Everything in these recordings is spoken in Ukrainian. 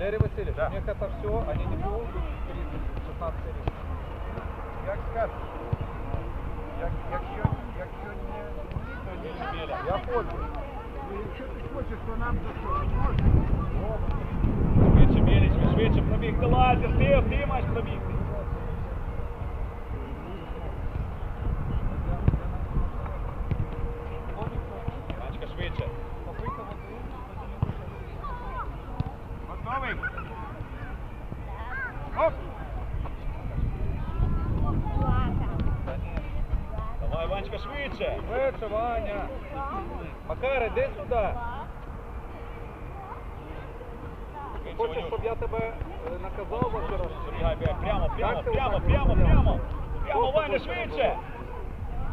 Валерий Васильевич, у них это все, они не могут 16 рік. Як скажеш? Як, якщо, якщо не то ні. Я понял. Ну, Якщо ти хочеш, то нам за що? Можна? Швидше, ви швидше пробігти лазер, ти, ти маєш пробігти. Ганчка, швидше. Готовий? Оп! Давай, Ванечка, швидше. Швидше, Ваня. Макар, іди сюди. Хочеш, щоб я тебе е, наказав за вчора? Бігай, прямо, прямо, прямо, прямо, прямо. Прямо, Ваня, швидше.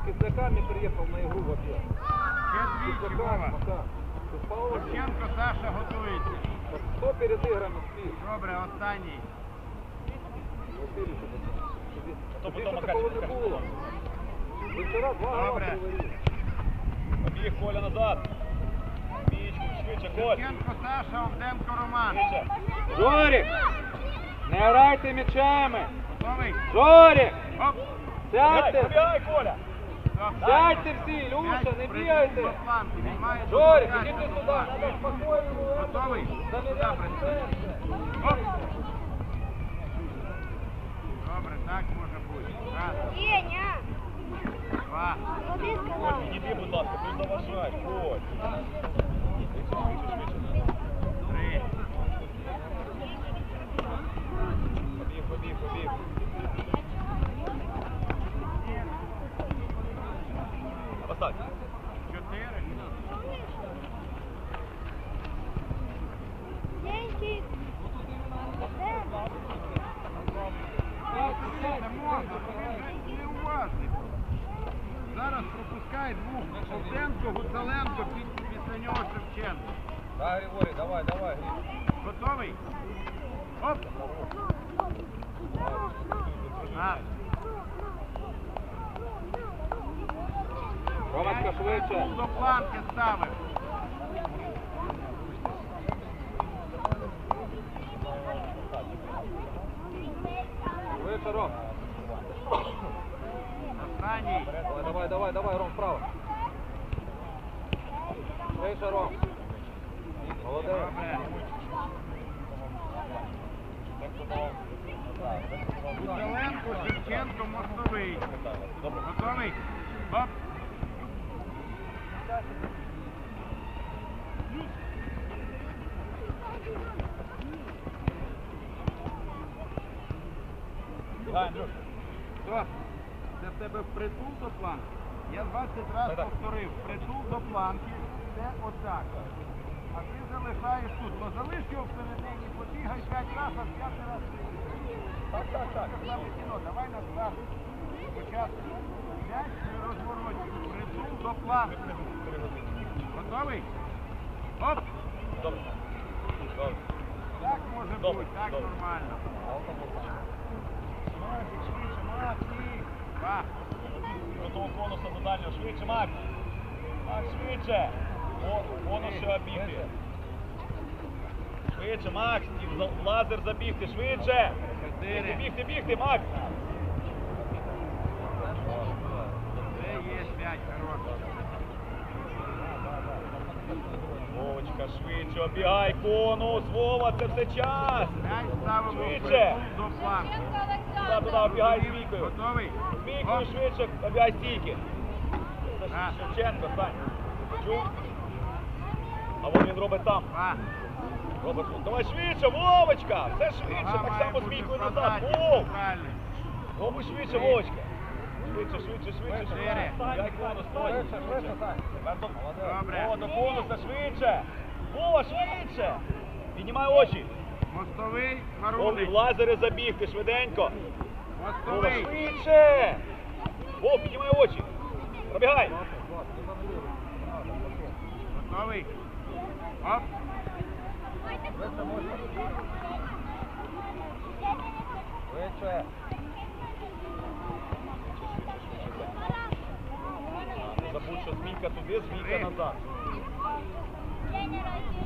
З кисляками приїхав на ігру в обід. Ще З двічі, кисляками, Вова. Макар. Ти спав? Шевченко Саша готується. Хто перед іграми спів? Добре, останній. Васильович, тобі- тобі потім такого не було. Ви вчора два Добре. Побіг Коля назад. Мічку, швидше, Коль. Шевченко Саша, Овденко Роман. Швидше. Жорік! Не грайте м'ячами! Готовий? Жорік! Оп! Сядьте! побігай, Коля. Сядьте всі, Люша, не бігайте! Жорік, ідіть сюди, треба спокійно. Готовий? Сюди. Оп! Добре, так може бути. Раз, тобі Коль, відійди, будь ласка, ти ж заважаєш, Коль. Три. Побіг. Чотири. Денчик. Не можна, він неуважний. Зараз пропускає двох. Овденко, Гуцаленко, після нього Шевченко. Да, Григорій, давай, давай, Григорій. Готовий? Оп! Ромочка, швидше. До планки ставив. Швидше, Ром. Останній. Давай, давай, давай, давай, Ром, вправо. Швидше, Ром. Молодець. Добре. Гуцаленко, Шевченко, Мостовий. Готовий? Оп! Бігай, Андрюш. Стоп. В тебе впритул до планки. Я 20 разів повторив. Впритул до планки. Це отак. А ти залишаєш тут. То залиш його всередині, побігай 5 разів, а 5 разів. Так, так, так. Давай на старт. Спочатку. М'яч при розвороті. Впритул до планки. Готовий? Оп! Добре. Так може бути, так нормально. До того конуса до дальнього. Швидше, Макс. Макс, швидше. Конус ще обігти. Швидше, Макс. І лазер забігти. Швидше. Бігти, бігти, бігти, Макс. Це є п'ять хороших. Вовочка, швидше, обігай конус. Вова, це все час. Швидше. Туди, туди, обігай. Готовий? Двійкою швидше, обігай стійки. Шевченко, Сань. Чув? А вон він робить там. Робить. Давай швидше, Вовочка! Все швидше, так само бути назад. Вов! Роби швидше, Вовочка. Швидше, швидше, швидше. Чотири. Дай конус, стой. Швидше, Добре. Вова, до конуса, швидше. Вова, швидше. Піднімай очі. Мостовий, Маруник. в лазери забігти, швиденько. Вова, Мостовий. швидше. Вов, піднімай очі. Пробігай. Готовий? Оп. Швидше. Не забудь, що